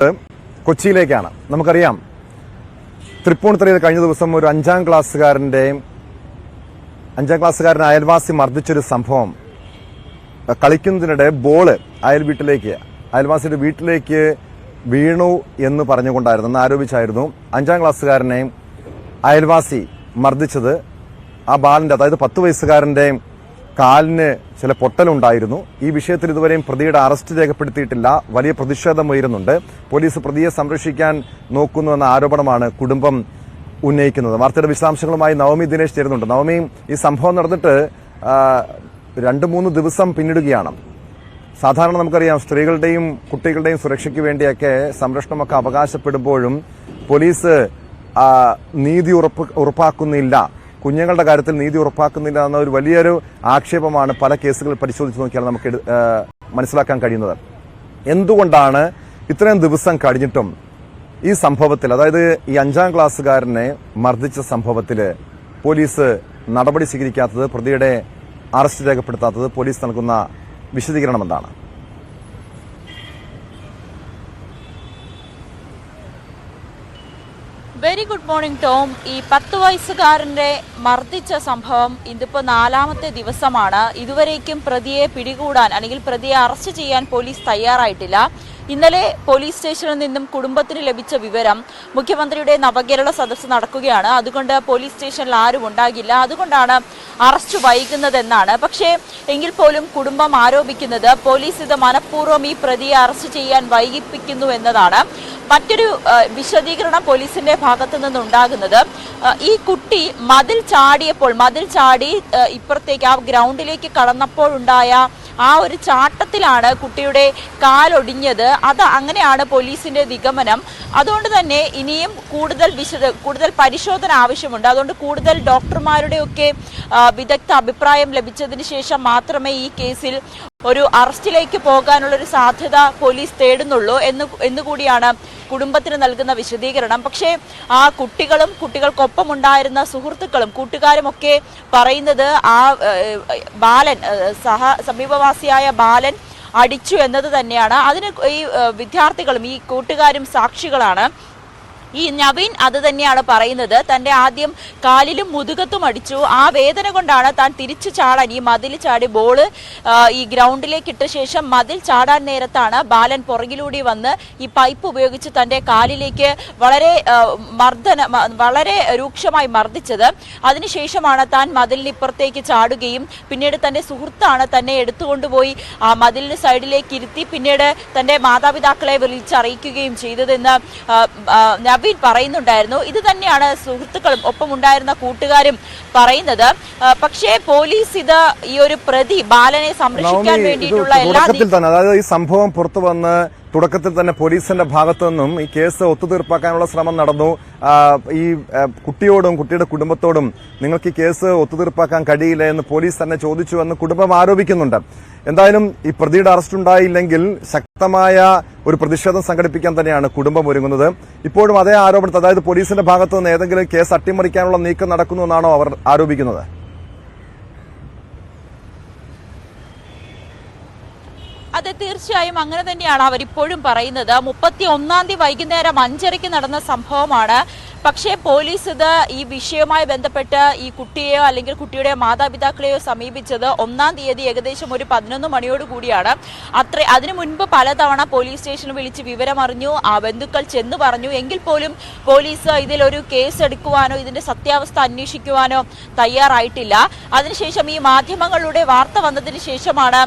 കൊച്ചിയിലേക്കാണ്. നമുക്കറിയാം. തൃപ്പൂണിത്തറയിൽ കഴിഞ്ഞ ദിവസം ഒരു അഞ്ചാം ക്ലാസ്സുകാരന്റെയും അഞ്ചാം ക്ലാസ്സുകാരൻ അയൽവാസി മർദ്ദിച്ചൊരു സംഭവം. കളിക്കുന്നതിനിടെ ബോൾ അയൽ വീട്ടിലേക്ക് അയൽവാസിയുടെ വീട്ടിലേക്ക് വീണു എന്ന് പറഞ്ഞുകൊണ്ടായിരുന്നു എന്ന് ആരോപിച്ചായിരുന്നു അഞ്ചാം ക്ലാസ്സുകാരനെയും അയൽവാസി മർദ്ദിച്ചത്. ആ ബാലിന്റെ അതായത് പത്ത് വയസ്സുകാരന്റെ കാലിന് ചില പൊട്ടലുണ്ടായിരുന്നു. ഈ വിഷയത്തിൽ ഇതുവരെയും പ്രതിയുടെ അറസ്റ്റ് രേഖപ്പെടുത്തിയിട്ടില്ല. വലിയ പ്രതിഷേധം ഉയരുന്നുണ്ട്. പോലീസ് പ്രതിയെ സംരക്ഷിക്കാൻ നോക്കുന്നു എന്ന ആരോപണമാണ് കുടുംബം ഉന്നയിക്കുന്നത്. വാർത്തയുടെ വിശദാംശങ്ങളുമായി നവമി ദിനേശ് ചേരുന്നുണ്ട്. നവമി ഈ സംഭവം നടന്നിട്ട് രണ്ട് മൂന്ന് ദിവസം പിന്നിടുകയാണ്. സാധാരണ നമുക്കറിയാം സ്ത്രീകളുടെയും കുട്ടികളുടെയും സുരക്ഷയ്ക്ക് വേണ്ടിയൊക്കെ സംരക്ഷണമൊക്കെ അവകാശപ്പെടുമ്പോഴും പോലീസ് നീതി ഉറപ്പ് ഉറപ്പാക്കുന്നില്ല. കുഞ്ഞുങ്ങളുടെ കാര്യത്തിൽ നീതി ഉറപ്പാക്കുന്നില്ല എന്ന ഒരു വലിയൊരു ആക്ഷേപമാണ് പല കേസുകൾ പരിശോധിച്ച് നോക്കിയാൽ നമുക്ക് മനസ്സിലാക്കാൻ കഴിയുന്നത്. എന്തുകൊണ്ടാണ് ഇത്രയും ദിവസം കഴിഞ്ഞിട്ടും ഈ സംഭവത്തിൽ അതായത് ഈ അഞ്ചാം ക്ലാസ്സുകാരനെ മർദ്ദിച്ച സംഭവത്തിൽ പോലീസ് നടപടി സ്വീകരിക്കാത്തത് പ്രതിയുടെ അറസ്റ്റ് രേഖപ്പെടുത്താത്തത് പോലീസ് നൽകുന്ന വിശദീകരണം എന്താണ്? വെരി ഗുഡ് മോർണിംഗ് ടോം ഈ പത്ത് വയസ്സുകാരന്റെ മർദ്ദിച്ച സംഭവം ഇതിപ്പോ നാലാമത്തെ ദിവസമാണ്. ഇതുവരേക്കും പ്രതിയെ പിടികൂടാൻ അല്ലെങ്കിൽ പ്രതിയെ അറസ്റ്റ് ചെയ്യാൻ പോലീസ് തയ്യാറായിട്ടില്ല. ഇന്നലെ പോലീസ് സ്റ്റേഷനിൽ നിന്നും കുടുംബത്തിന് ലഭിച്ച വിവരം മുഖ്യമന്ത്രിയുടെ നവകേരള സദസ്സ് നടക്കുകയാണ്. അതുകൊണ്ട് പോലീസ് സ്റ്റേഷനിൽ ആരും ഉണ്ടാകില്ല. അതുകൊണ്ടാണ് അറസ്റ്റ് വൈകുന്നതെന്നാണ്. പക്ഷേ എങ്കിൽ പോലും കുടുംബം ആരോപിക്കുന്നത് പോലീസ് ഇത് മനഃപൂർവം ഈ പ്രതിയെ അറസ്റ്റ് ചെയ്യാൻ വൈകിപ്പിക്കുന്നു എന്നതാണ്. മറ്റൊരു വിശദീകരണം പോലീസിന്റെ ഭാഗത്തു നിന്നുണ്ടാകുന്നത് ഈ കുട്ടി മതിൽ ചാടിയപ്പോൾ മതിൽ ചാടി ഇപ്പുറത്തേക്ക് ആ ഗ്രൗണ്ടിലേക്ക് കടന്നപ്പോഴുണ്ടായ ആ ഒരു ചാട്ടത്തിലാണ് കുട്ടിയുടെ കാലൊടിഞ്ഞത് അത് അങ്ങനെയാണ് പോലീസിന്റെ നിഗമനം. അതുകൊണ്ട് തന്നെ ഇനിയും കൂടുതൽ വിശദ കൂടുതൽ പരിശോധന ആവശ്യമുണ്ട്. അതുകൊണ്ട് കൂടുതൽ ഡോക്ടർമാരുടെയൊക്കെ വിദഗ്ധ അഭിപ്രായം ലഭിച്ചതിന് ശേഷം മാത്രമേ ഈ കേസിൽ ഒരു അറസ്റ്റിലേക്ക് പോകാനുള്ള ഒരു സാധ്യത പോലീസ് തേടുന്നുള്ളൂ എന്ന് എന്നുകൂടിയാണ് കുടുംബത്തിന് നൽകുന്ന വിശദീകരണം. പക്ഷേ ആ കുട്ടികളും കുട്ടികൾക്കൊപ്പം ഉണ്ടായിരുന്ന സുഹൃത്തുക്കളും കൂട്ടുകാരും ഒക്കെ പറയുന്നത് ആ ബാലൻ സഹ സമീപവാസിയായ ബാലൻ അടിച്ചു എന്നത് തന്നെയാണ്. അതിന് ഈ വിദ്യാർത്ഥികളും ഈ കൂട്ടുകാരും സാക്ഷികളാണ്. ഈ നവീൻ അത് തന്നെയാണ് പറയുന്നത്. തന്റെ ആദ്യം കാലിലും മുതുകത്തും അടിച്ചു. ആ വേദന കൊണ്ടാണ് താൻ തിരിച്ചു ചാടാൻ ഈ മതിൽ ചാടി ബോൾ ഈ ഗ്രൗണ്ടിലേക്ക് ഇട്ട ശേഷം മതിൽ ചാടാൻ നേരത്താണ് ബാലൻ പുറകിലൂടെ വന്ന് ഈ പൈപ്പ് ഉപയോഗിച്ച് തന്റെ കാലിലേക്ക് വളരെ മർദ്ദന വളരെ രൂക്ഷമായി മർദ്ദിച്ചത്. അതിനുശേഷമാണ് താൻ മതിലിനിപ്പുറത്തേക്ക് ചാടുകയും പിന്നീട് തന്റെ സുഹൃത്താണ് തന്നെ എടുത്തുകൊണ്ടുപോയി ആ മതിലിന് സൈഡിലേക്ക് ഇരുത്തി പിന്നീട് തന്റെ മാതാപിതാക്കളെ വിളിച്ചറിയിക്കുകയും ചെയ്തതെന്ന് നവീൻ പറയുന്നുണ്ടായിരുന്നു. ഇത് തന്നെയാണ് സുഹൃത്തുക്കളും ഒപ്പമുണ്ടായിരുന്ന കൂട്ടുകാരും പറയുന്നത്. പക്ഷേ പോലീസ് ഇത് ഈ ഒരു പ്രതി ബാലനെ സംരക്ഷിക്കാൻ വേണ്ടിയിട്ടുള്ള എല്ലാ അതായത് ഈ സംഭവം പുറത്തു വന്ന് തുടക്കത്തിൽ തന്നെ പോലീസിന്റെ ഭാഗത്തു നിന്നും ഈ കേസ് ഒത്തുതീർപ്പാക്കാനുള്ള ശ്രമം നടന്നു. ഈ കുട്ടിയോടും കുട്ടിയുടെ കുടുംബത്തോടും നിങ്ങൾക്ക് ഈ കേസ് ഒത്തുതീർപ്പാക്കാൻ കഴിയില്ല എന്ന് പോലീസ് തന്നെ ചോദിച്ചു എന്ന് കുടുംബം ആരോപിക്കുന്നുണ്ട്. എന്തായാലും ഈ പ്രതിയുടെ അറസ്റ്റ് ഉണ്ടായില്ലെങ്കിൽ ശക്തമായ ഒരു പ്രതിഷേധം സംഘടിപ്പിക്കാൻ തന്നെയാണ് കുടുംബം ഒരുങ്ങുന്നത്. ഇപ്പോഴും അതേ ആരോപണത്തിൽ അതായത് പോലീസിന്റെ ഭാഗത്തു നിന്ന് ഏതെങ്കിലും കേസ് അട്ടിമറിക്കാനുള്ള നീക്കം നടക്കുന്നു എന്നാണോ അവർ ആരോപിക്കുന്നത്? അതെ തീർച്ചയായും അങ്ങനെ തന്നെയാണ് അവരിപ്പോഴും പറയുന്നത്. മുപ്പത്തി ഒന്നാം തീയതി വൈകുന്നേരം അഞ്ചരയ്ക്ക് നടന്ന സംഭവമാണ്. പക്ഷേ പോലീസ് ഇത് ഈ വിഷയവുമായി ബന്ധപ്പെട്ട് ഈ കുട്ടിയെയോ അല്ലെങ്കിൽ കുട്ടിയുടെ മാതാപിതാക്കളെയോ സമീപിച്ചത് ഒന്നാം തീയതി ഏകദേശം ഒരു പതിനൊന്ന് മണിയോട് കൂടിയാണ്. അത്ര അതിനു മുൻപ് പലതവണ പോലീസ് സ്റ്റേഷനിൽ വിളിച്ച് വിവരമറിഞ്ഞു ആ ബന്ധുക്കൾ ചെന്ന് പറഞ്ഞു എങ്കിൽ പോലും പോലീസ് ഇതിലൊരു കേസ് എടുക്കുവാനോ ഇതിന്റെ സത്യാവസ്ഥ അന്വേഷിക്കുവാനോ തയ്യാറായിട്ടില്ല. അതിനുശേഷം ഈ മാധ്യമങ്ങളുടെ വാർത്ത വന്നതിന് ശേഷമാണ്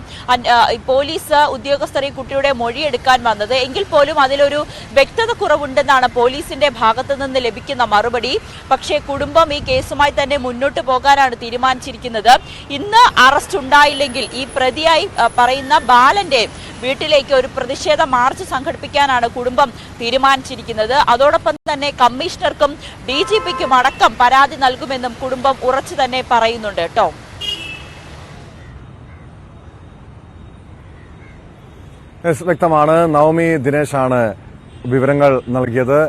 പോലീസ് ഉദ്യോഗസ്ഥരെ കുട്ടിയുടെ മൊഴിയെടുക്കാൻ വന്നത്. എങ്കിൽ പോലും അതിലൊരു വ്യക്തത കുറവുണ്ടെന്നാണ് പോലീസിന്റെ ഭാഗത്തു നിന്ന് ലഭിക്കുന്ന മറുപടി. പക്ഷേ കുടുംബം ഈ കേസുമായി തന്നെ മുന്നോട്ട് പോകാനാണ് തീരുമാനിച്ചിരിക്കുന്നത്. ഇന്ന് അറസ്റ്റ് ഉണ്ടായില്ലെങ്കിൽ ഈ പ്രതിയായി പറയുന്ന ബാലന്റെ വീട്ടിലേക്ക് ഒരു പ്രതിഷേധ മാർച്ച് സംഘടിപ്പിക്കാനാണ് കുടുംബം തീരുമാനിച്ചിരിക്കുന്നത്. അതോടൊപ്പം തന്നെ കമ്മീഷണർക്കും ഡി ജി പിക്കും അടക്കം പരാതി നൽകുമെന്നും കുടുംബം ഉറച്ചു തന്നെ പറയുന്നുണ്ട് കേട്ടോ. വ്യക്തമാണ്. നവമി ദിനേശാണ് വിവരങ്ങൾ നൽകിയത്.